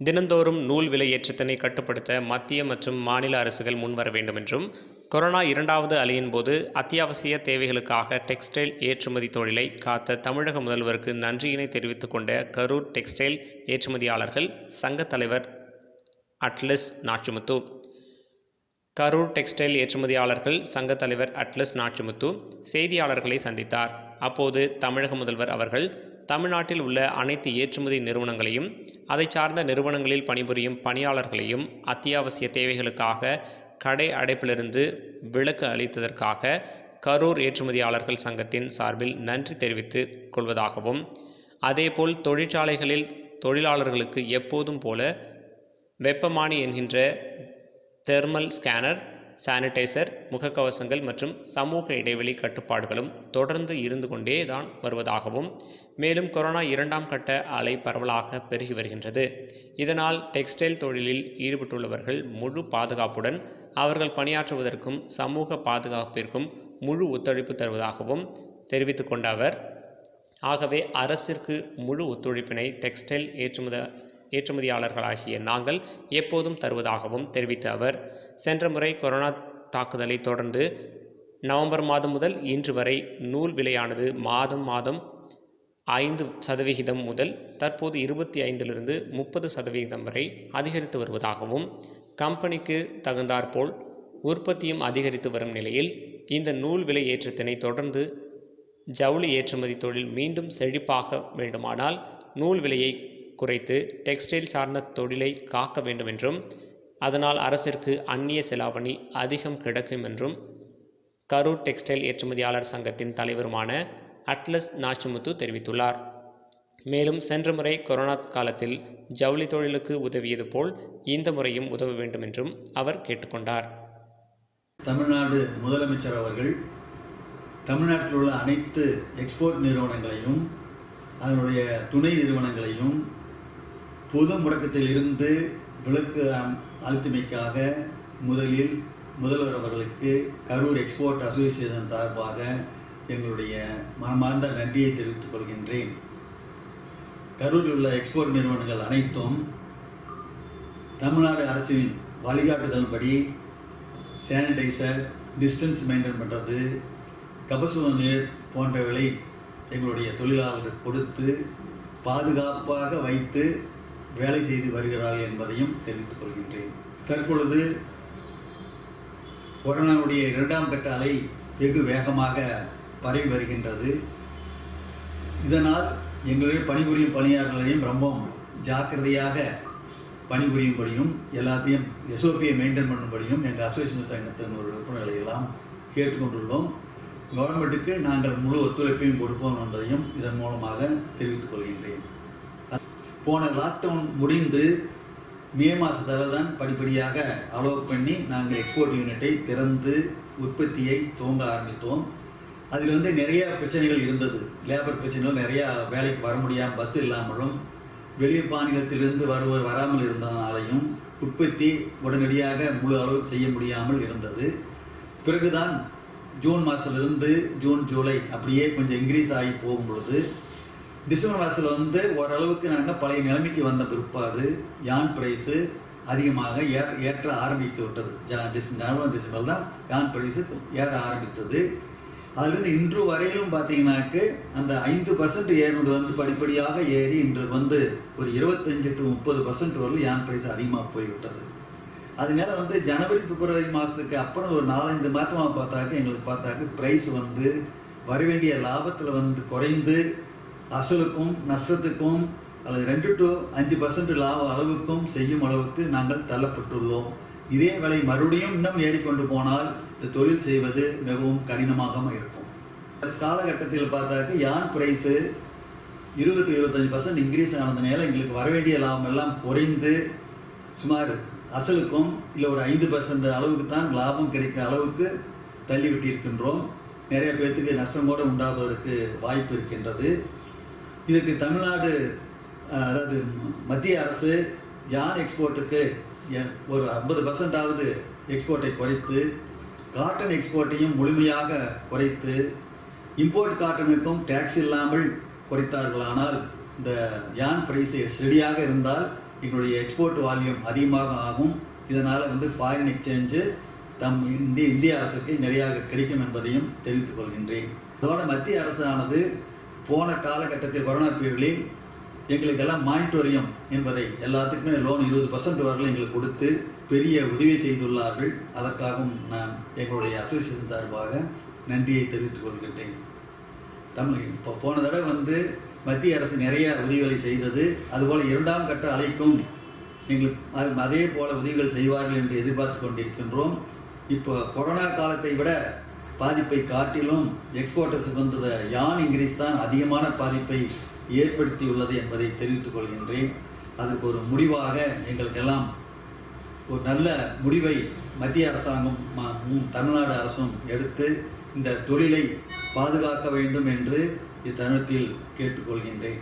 தினந்தோறும் நூல் விலை ஏற்றத்தினை கட்டுப்படுத்த மத்திய மற்றும் மாநில அரசுகள் முன்வர வேண்டும் என்றும் கொரோனா இரண்டாவது அலையின் போது அத்தியாவசிய தேவைகளுக்காக டெக்ஸ்டைல் ஏற்றுமதி தொழிலை காத்த தமிழக முதல்வருக்கு நன்றியினை தெரிவித்துக் கொண்ட கரூர் டெக்ஸ்டைல் ஏற்றுமதியாளர்கள் சங்கத் தலைவர் அட்லஸ் நாச்சிமுத்து. கரூர் டெக்ஸ்டைல் ஏற்றுமதியாளர்கள் சங்கத் தலைவர் அட்லஸ் நாச்சிமுத்து செய்தியாளர்களை சந்தித்தார். அப்போது தமிழக முதல்வர் அவர்கள் தமிழ்நாட்டில் உள்ள அனைத்து ஏற்றுமதி நிறுவனங்களையும் அதை சார்ந்த நிறுவனங்களில் பணிபுரியும் பணியாளர்களையும் அத்தியாவசிய தேவைகளுக்காக கடை அடைப்பிலிருந்து விலக்கு அளித்ததற்காக கரூர் ஏற்றுமதியாளர்கள் சங்கத்தின் சார்பில் நன்றி தெரிவித்து கொள்வதாகவும் அதேபோல் தொழிற்சாலைகளில் தொழிலாளர்களுக்கு எப்போதும் போல வெப்பமானி என்கின்ற தெர்மல் ஸ்கேனர் சானிடைசர் முகக்கவசங்கள் மற்றும் சமூக இடைவெளி கட்டுப்பாடுகளும் தொடர்ந்து இருந்து கொண்டே தான் வருவதாகவும் மேலும் கொரோனா இரண்டாம் கட்ட அலை பரவலாக பெருகி வருகின்றது. இதனால் டெக்ஸ்டைல் தொழிலில் ஈடுபட்டுள்ளவர்கள் முழு பாதுகாப்புடன் அவர்கள் பணியாற்றுவதற்கும் சமூக பாதுகாப்பிற்கும் முழு ஒத்துழைப்பு தருவதாகவும் தெரிவித்து கொண்ட அவர் ஆகவே அரசிற்கு முழு ஒத்துழைப்பினை டெக்ஸ்டைல் ஏற்றுமத ஏற்றுமதியாளர்களாகிய நாங்கள் எப்போதும் தருவதாகவும் தெரிவித்த அவர் சென்ற முறை கொரோனா தாக்குதலை தொடர்ந்து நவம்பர் மாதம் முதல் இன்று வரை நூல் விலையானது மாதம் மாதம் ஐந்து சதவிகிதம் முதல் தற்போது இருபத்தி ஐந்திலிருந்து முப்பது சதவிகிதம் வரை அதிகரித்து வருவதாகவும் கம்பெனிக்கு தகுந்தாற்போல் உற்பத்தியும் அதிகரித்து வரும் நிலையில் இந்த நூல் விலை ஏற்றத்தினை தொடர்ந்து ஜவுளி ஏற்றுமதி தொழில் மீண்டும் செழிப்பாக வேண்டுமானால் நூல் விலையை குறைத்து டெக்ஸ்டைல் சார்ந்த தொழிலை காக்க வேண்டும் என்றும் அதனால் அரசிற்கு அந்நிய செலாவணி அதிகம் கிடைக்கும் என்றும் கரூர் டெக்ஸ்டைல் ஏற்றுமதியாளர் சங்கத்தின் தலைவருமான அட்லஸ் நாச்சிமுத்து தெரிவித்துள்ளார். மேலும் சென்ற முறை கொரோனா காலத்தில் ஜவுளி தொழிலுக்கு உதவியது போல் இந்த முறையும் உதவ வேண்டும் என்றும் அவர் கேட்டுக்கொண்டார். தமிழ்நாடு முதலமைச்சர் அவர்கள் தமிழ்நாட்டில் உள்ள அனைத்து எக்ஸ்போர்ட் நிறுவனங்களையும் அதனுடைய துணை நிறுவனங்களையும் பொது முடக்கத்தில் இருந்து விளக்கு அழுத்தமைக்காக முதலில் முதல்வர் அவர்களுக்கு கரூர் எக்ஸ்போர்ட் அசோசியேஷன் சார்பாக எங்களுடைய மனமார்ந்த நன்றியை தெரிவித்துக் கொள்கின்றேன். கரூரில் உள்ள எக்ஸ்போர்ட் நிறுவனங்கள் அனைத்தும் தமிழ்நாடு அரசின் வழிகாட்டுதல்படி சானிடைசர் டிஸ்டன்ஸ் மெயின்டைன் பண்ணுறது கபசுர நீர் போன்றவைகளை எங்களுடைய தொழிலாளர்களுக்கு கொடுத்து பாதுகாப்பாக வைத்து வேலை செய்து வருகிறார்கள் என்பதையும் தெரிவித்துக் கொள்கின்றேன். தற்பொழுது கொரோனாவுடைய இரண்டாம் கட்ட அலை வெகு வேகமாக பரவி வருகின்றது. இதனால் எங்களிடம் பணிபுரியும் பணியாளர்களையும் ரொம்ப ஜாக்கிரதையாக பணிபுரியும்படியும் எல்லாத்தையும் எஸ்ஓபியை மெயின்டைன் பண்ணும்படியும் எங்கள் அசோசியேஷன் சங்கத்தின் ஒரு உறுப்பினர்களை எல்லாம் கேட்டுக்கொண்டுள்ளோம் கவர்மெண்ட்டுக்கு நாங்கள் முழு ஒத்துழைப்பையும் கொடுப்போம் என்பதையும் இதன் மூலமாக தெரிவித்துக் கொள்கின்றேன். போன லாக்டவுன் முடிந்து மே மாதத்தில் தான் படிப்படியாக அலோவ் பண்ணி நாங்கள் எக்ஸ்போர்ட் யூனிட்டை திறந்து உற்பத்தியை துவங்க ஆரம்பித்தோம். அதில் வந்து நிறைய பிரச்சனைகள் இருந்தது. லேபர் பிரச்சனைகள் நிறையா வேலைக்கு வர முடியாமல் பஸ் இல்லாமலும் வெளி மாநிலத்திலிருந்து வருவர் வராமல் இருந்ததுனாலையும் உற்பத்தி உடனடியாக முழு அளவு செய்ய முடியாமல் இருந்தது. பிறகுதான் ஜூன் மாதத்திலிருந்து ஜூன் ஜூலை அப்படியே கொஞ்சம் இன்க்ரீஸ் ஆகி போகும் பொழுது டிசம்பர் மாதத்தில் வந்து ஓரளவுக்கு நாங்கள் பழைய நிலைமைக்கு வந்த பிற்பாடு யான் ப்ரைஸு அதிகமாக ஏற ஏற்ற ஆரம்பித்து விட்டது. ஜா டிஸ் நவம்பர் டிசம்பர் தான் யான் ப்ரைஸு ஏற ஆரம்பித்தது. அதுலேருந்து இன்று வரையிலும் பார்த்தீங்கன்னாக்கு அந்த ஐந்து பர்சன்ட் ஏறினது வந்து படிப்படியாக ஏறி இன்று வந்து ஒரு இருபத்தஞ்சு டு முப்பது பர்சன்ட் வரலும் யான் ப்ரைஸ் அதிகமாக போய்விட்டது. அதனால வந்து ஜனவரி பிப்ரவரி மாதத்துக்கு அப்புறம் ஒரு நாலஞ்சு மாதமாக பார்த்தாக்க எங்களுக்கு பார்த்தாக்க ப்ரைஸ் வந்து வர வேண்டிய லாபத்தில் வந்து குறைந்து அசலுக்கும் நஷ்டத்துக்கும் அல்லது ரெண்டு டு அஞ்சு பர்சன்ட் லாப அளவுக்கும் செய்யும் அளவுக்கு நாங்கள் தள்ளப்பட்டுள்ளோம். இதே விலை மறுபடியும் இன்னும் ஏறிக்கொண்டு போனால் இந்த தொழில் செய்வது மிகவும் கடினமாக இருக்கும். காலகட்டத்தில் பார்த்தாக்க யான் ப்ரைஸு இருபது டு இருபத்தஞ்சு பர்சன்ட் இன்க்ரீஸ் ஆனதுனால எங்களுக்கு வர வேண்டிய லாபம் எல்லாம் குறைந்து சுமார் அசலுக்கும் இல்லை ஒரு ஐந்து பர்சன்ட் அளவுக்கு தான் லாபம் கிடைக்கிற அளவுக்கு தள்ளிவிட்டிருக்கின்றோம் நிறைய பேர்த்துக்கு நஷ்டம் கூட உண்டாவதற்கு வாய்ப்பு இருக்கின்றது. இதற்கு தமிழ்நாடு அதாவது மத்திய அரசு யான் எக்ஸ்போர்ட்டுக்கு எ- ஒரு ஐம்பது பர்சன்டாவது எக்ஸ்போர்ட்டை குறைத்து காட்டன் எக்ஸ்போர்ட்டையும் முழுமையாக குறைத்து இம்போர்ட் காட்டனுக்கும் டேக்ஸ் இல்லாமல் குறைத்தார்களானால் இந்த யான் பிரைஸ் ஸ்டெடியாக இருந்தால் எங்களுடைய எக்ஸ்போர்ட் வால்யூம் அதிகமாக ஆகும். இதனால் வந்து ஃபாரின் எக்ஸ்சேஞ்சு தம் இந்திய இந்திய அரசுக்கு நிறையாக கிடைக்கும் என்பதையும் தெரிவித்துக் கொள்கின்றேன். அதோட மத்திய அரசானது போன காலகட்டத்தில் கொரோனா பீரியடில் எங்களுக்கெல்லாம் மானிட்டோரியம் என்பதை எல்லாத்துக்குமே லோன் இருபது பர்சன்ட் வரல எங்களுக்கு கொடுத்து பெரிய உதவி செய்துள்ளார்கள். அதற்காகவும் நான் எங்களுடைய அசோசியேஷன் சார்பாக நன்றியை தெரிவித்துக் கொள்கின்றேன். தமிழ் இப்போ போன தடவை வந்து மத்திய அரசு நிறைய உதவிகளை செய்தது. அதுபோல் இரண்டாம் கட்ட அலைக்கும் எங்களுக்கு அது அதே போல உதவிகள் செய்வார்கள் என்று எதிர்பார்த்து கொண்டிருக்கின்றோம். இப்போ கொரோனா காலத்தை விட பாதிப்பை காட்டிலும் எக்ஸ்போர்ட்டர்ஸுக்கு வந்தது யான் இங்கிரீஸ் தான் அதிகமான பாதிப்பை ஏற்படுத்தியுள்ளது என்பதை தெரிவித்துக் கொள்கின்றேன். அதற்கு ஒரு முடிவாக எங்களுக்கெல்லாம் ஒரு நல்ல முடிவை மத்திய அரசாங்கம் தமிழ்நாடு அரசும் எடுத்து இந்த தொழிலை பாதுகாக்க வேண்டும் என்று இத்தருணத்தில் கேட்டுக்கொள்கின்றேன்.